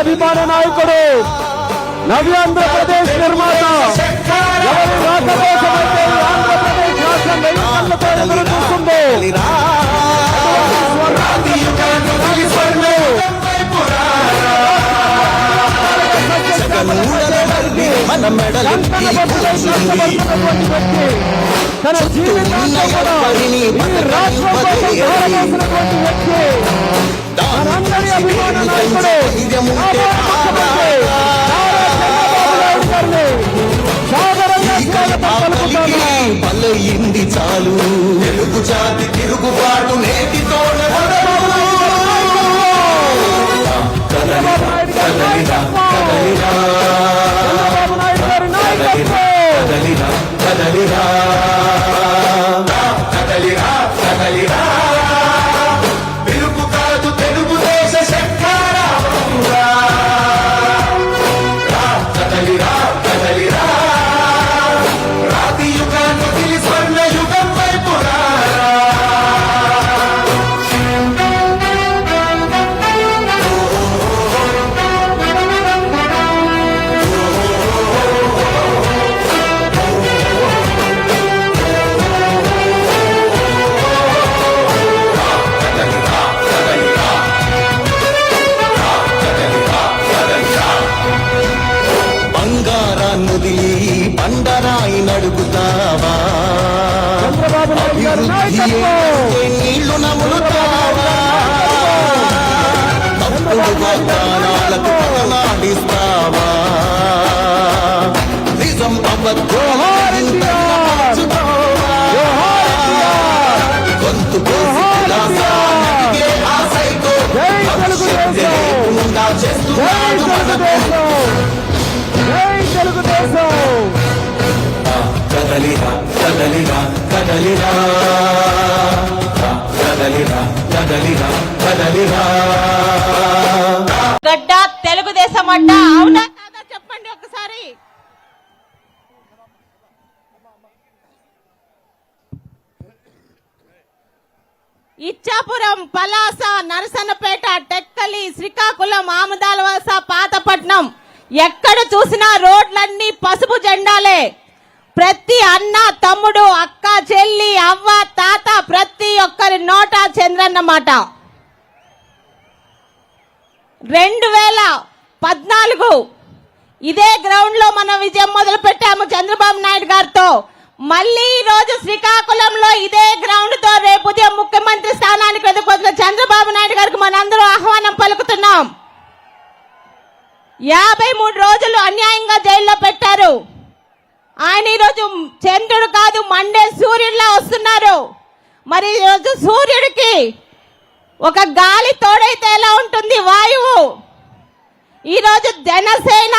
అభిమాన నాయకుడు. నవి ఆంధ్రప్రదేశ్ నిర్మాత. ఎవరి రాక కోసమైతే ఈ ఆంధ్రప్రదేశ్ రాష్ట్రం వెయ్యి కళ్ళతో ఎదురు చూస్తుందో. మన మెడలు తన జీవితాంతం కూడా ఈ రాష్ట్రం కోసం వ్యక్తి. మనందరి అభిమాన నాయకుడు చాలు తెలుగు జాతి తిరుగుబాటు నేటితో కదలిరా కదలిరా కదలిరా కదలిరా కదలిరా కదలిరా. కదలిరా కదలిరా కదలిరా. గడ్డ తెలుగుదేశం అడ్డ. అవునా కాదా? చెప్పండి ఒకసారి. ఇచ్చాపురం పలాస నరసన్నపేట టెక్కలి శ్రీకాకుళం ఆమదాలవలస పాతపట్నం. ఎక్కడ చూసినా రోడ్లన్నీ పసుపు జెండాలే. ప్రతి అన్న తమ్ముడు అక్క చెల్లి అవ్వ తాత ప్రతి ఒక్కరి నోట చంద్రన్న మాట రెండు వేల పద్నాలుగు. ఇదే గ్రౌండ్లో మనం విజయం మొదలు పెట్టాము చంద్రబాబు నాయుడు గారితో. మళ్ళీ ఈ రోజు శ్రీకాకుళంలో ఇదే గ్రౌండ్తో రేపు ఉదయం ముఖ్యమంత్రి స్థానానికి వెతుకుతున్న చంద్రబాబు నాయుడు గారికి మనందరూ ఆహ్వానం పలుకుతున్నాం. యాభై మూడు రోజులు అన్యాయంగా జైల్లో పెట్టారు. ఆయన ఈరోజు చంద్రుడు కాదు మండే సూర్యుడిలా వస్తున్నారు. మరి ఈరోజు సూర్యుడికి ఒక గాలి తోడైతే ఎలా ఉంటుంది? వాయువు. ఈరోజు జనసేన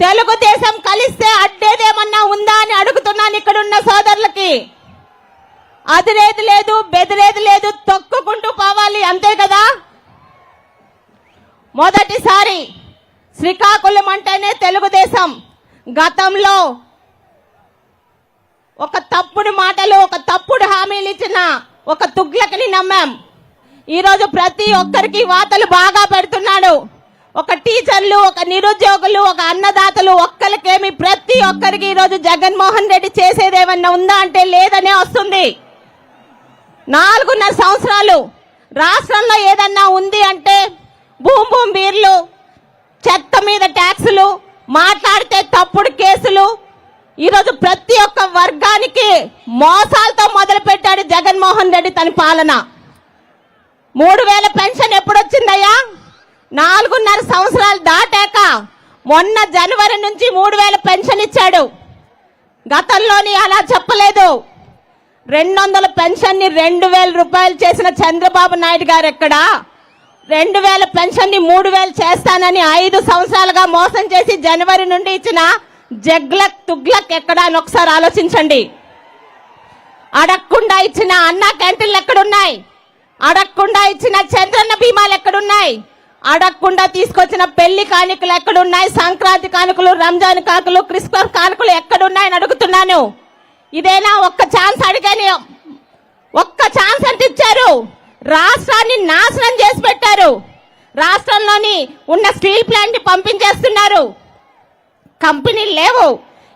తెలుగుదేశం కలిస్తే అడ్డేదేమన్నా ఉందా అని అడుగుతున్నాను ఇక్కడున్న సోదరులకి. అదిరేది లేదు బెదిరేది లేదు తొక్కుకుంటూ పోవాలి అంతే కదా? మొదటిసారి శ్రీకాకుళం అంటేనే తెలుగుదేశం. గతంలో ఒక తప్పుడు మాటలు ఒక తప్పుడు హామీలు ఇచ్చిన ఒక తుగ్లకని నమ్మాం. ఈరోజు ప్రతి ఒక్కరికి వాతలు బాగా పెడుతున్నాడు. ఒక టీచర్లు ఒక నిరుద్యోగులు ఒక అన్నదాతలు ఒక్కరికేమి ప్రతి ఒక్కరికి ఈరోజు జగన్మోహన్ రెడ్డి చేసేది ఏమన్నా ఉందా అంటే లేదనే వస్తుంది. నాలుగున్నర సంవత్సరాలు రాష్ట్రంలో ఏదన్నా ఉంది అంటే భూమి భూమి బీర్లు చెత్త మీద ట్యాక్సులు మాట్లాడితే తప్పుడు కేసులు ఈరోజు ప్రతి ఒక్క వర్గానికి మోసాలతో మొదలు పెట్టాడు జగన్మోహన్ రెడ్డి తన పాలన. మూడు వేల పెన్షన్ ఎప్పుడు వచ్చిందయ్యా నాలుగున్నర సంవత్సరాలు దాటాక మొన్న జనవరి నుంచి మూడు వేల పెన్షన్ ఇచ్చాడు. గతంలోని అలా చెప్పలేదు. రెండు వందల పెన్షన్ని రెండు వేల రూపాయలు చేసిన చంద్రబాబు నాయుడు గారు ఎక్కడ? రెండు వేల పెన్షన్ని మూడు వేలు చేస్తానని ఐదు సంవత్సరాలుగా మోసం చేసి జనవరి నుండి ఇచ్చిన జగ్లక్ తుగ్లక్ ఎక్కడా అని ఒకసారి ఆలోచించండి. అడగకుండా ఇచ్చిన అన్నా క్యాంటీన్లు ఎక్కడున్నాయి? అడగకుండా ఇచ్చిన చంద్రన్న బీమాలు ఎక్కడున్నాయి? అడగకుండా తీసుకొచ్చిన పెళ్ళి కానుకలు ఎక్కడున్నాయి? సంక్రాంతి కానుకలు రంజాన్ కానుకలు క్రిస్మస్ కానుకలు ఎక్కడున్నాయని అడుగుతున్నాను. ఇదేనా ఒక్క ఛాన్స్ అడిగాని ఒక్క ఛాన్స్ అంటే ఇచ్చారు రాష్ట్రాన్ని నాశనం చేసి పెట్టారు. రాష్ట్రంలోని ఉన్న స్టీల్ ప్లాంట్ పంపించేస్తున్నారు. కంపెనీలు లేవు.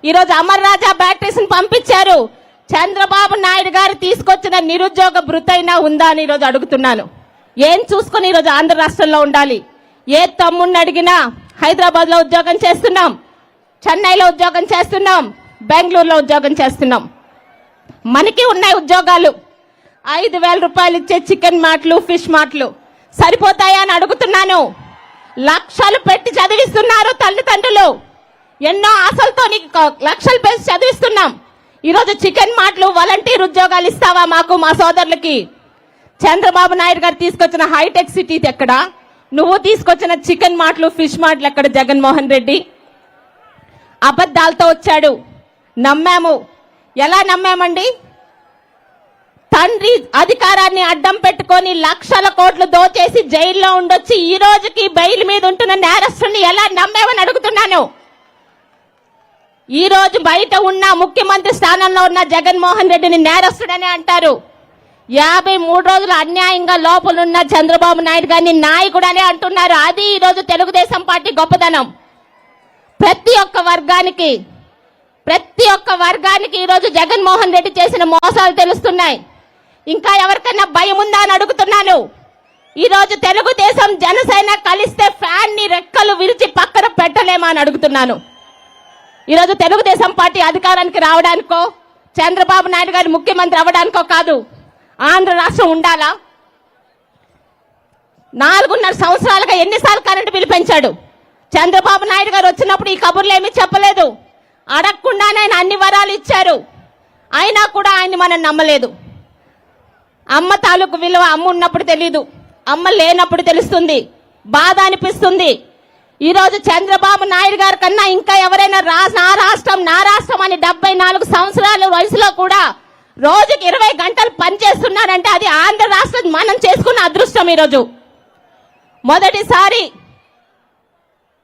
ఈరోజు అమర్ రాజా బ్యాటరీస్ని పంపించారు. చంద్రబాబు నాయుడు గారు తీసుకొచ్చిన నిరుద్యోగ భృతైనా ఉందా అని ఈరోజు అడుగుతున్నాను. ఏం చూసుకొని ఈరోజు ఆంధ్ర రాష్ట్రంలో ఉండాలి? ఏ తమ్ముడిని అడిగినా హైదరాబాద్లో ఉద్యోగం చేస్తున్నాం. చెన్నైలో ఉద్యోగం చేస్తున్నాం. బెంగళూరులో ఉద్యోగం చేస్తున్నాం. మనకి ఉన్నాయి ఉద్యోగాలు. ఐదు వేల రూపాయలు ఇచ్చే చికెన్ మాటలు ఫిష్ మాటలు. సరిపోతాయా అని అడుగుతున్నాను. లక్షలు పెట్టి చదివిస్తున్నారు తల్లిదండ్రులు. ఎన్నో ఆశలతో నీకు లక్షలు పెట్టి చదివిస్తున్నాం. ఈరోజు చికెన్ మాటలు వాలంటీర్ ఉద్యోగాలు ఇస్తావా మాకు మా సోదరులకి? చంద్రబాబు నాయుడు గారు తీసుకొచ్చిన హైటెక్ సిటీ ఎక్కడ? నువ్వు తీసుకొచ్చిన చికెన్ మాటలు ఫిష్ మాటలు ఎక్కడ జగన్మోహన్ రెడ్డి? అబద్ధాలతో వచ్చాడు. నమ్మాము. ఎలా నమ్మామండి? తండ్రి అధికారాన్ని అడ్డం పెట్టుకొని లక్షల కోట్లు దోచేసి జైల్లో ఉండొచ్చి ఈ రోజుకి బెయిల్ మీద ఉంటున్న నేరస్తుని ఎలా నమ్మామని అడుగుతున్నాను. ఈ రోజు బయట ఉన్న ముఖ్యమంత్రి స్థానంలో ఉన్న జగన్మోహన్ రెడ్డిని నేరస్తుడని అంటారు. యాభై మూడు రోజులు అన్యాయంగా లోపలున్న చంద్రబాబు నాయుడు గారిని నాయకుడని అంటున్నారు. అది ఈ రోజు తెలుగుదేశం పార్టీ గొప్పతనం. ప్రతి ఒక్క వర్గానికి ప్రతి ఒక్క వర్గానికి ఈరోజు జగన్మోహన్ రెడ్డి చేసిన మోసాలు తెలుస్తున్నాయి. ఇంకా ఎవరికైనా భయం ఉందా అని అడుగుతున్నాను. ఈరోజు తెలుగుదేశం జనసేన కలిస్తే ఫ్యాన్ని రెక్కలు విరిచి పక్కన పెట్టలేమా అని అడుగుతున్నాను. ఈరోజు తెలుగుదేశం పార్టీ అధికారానికి రావడానికో చంద్రబాబు నాయుడు గారి ముఖ్యమంత్రి అవ్వడానికో కాదు ఆంధ్ర రాష్ట్రం ఉండాలా? నాలుగున్నర సంవత్సరాలుగా ఎన్నిసార్లు కరెంటు బిల్లు పెంచాడు. చంద్రబాబు నాయుడు గారు వచ్చినప్పుడు ఈ కబుర్లు ఏమీ చెప్పలేదు. అడగకుండానే ఆయన అన్ని వరాలు ఇచ్చారు. అయినా కూడా ఆయన్ని మనం నమ్మలేదు. అమ్మ తాలూకు విలువ అమ్మ ఉన్నప్పుడు తెలీదు. అమ్మ లేనప్పుడు తెలుస్తుంది. బాధ అనిపిస్తుంది. ఈ రోజు చంద్రబాబు నాయుడు గారి కన్నా ఇంకా ఎవరైనా రా నా రాష్ట్రం నా రాష్ట్రం అని డెబ్బై నాలుగు సంవత్సరాల వయసులో కూడా రోజుకి ఇరవై గంటలు పనిచేస్తున్నారంటే అది ఆంధ్ర రాష్ట్రం మనం చేసుకున్న అదృష్టం ఈరోజు. మొదటిసారి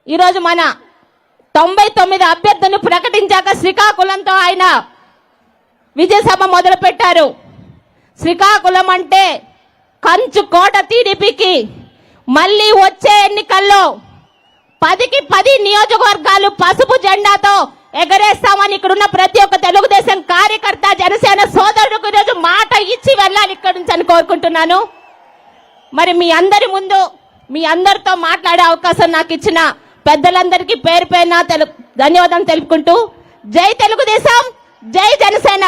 ఈరోజు మన తొంభై తొమ్మిది అభ్యర్థులను ప్రకటించాక శ్రీకాకుళంతో ఆయన విజయసభ మొదలు పెట్టారు శ్రీకాకుళం అంటే కంచు కోట టీడీపీకి మళ్ళీ వచ్చే ఎన్నికల్లో పదికి పది నియోజకవర్గాలు పసుపు జెండాతో ఎగరేస్తామని ఇక్కడున్న ప్రతి ఒక్క తెలుగుదేశం కార్యకర్త జనసేన సోదరుడికి ఈరోజు మాట ఇచ్చి వెళ్ళాలి ఇక్కడి నుంచి అని కోరుకుంటున్నాను. మరి మీ అందరి ముందు మీ అందరితో మాట్లాడే అవకాశం నాకు ఇచ్చిన పెద్దలందరికీ పేరు పేరున తెలు ధన్యవాదం తెలుపుకుంటూ జై తెలుగుదేశం జై జనసేన.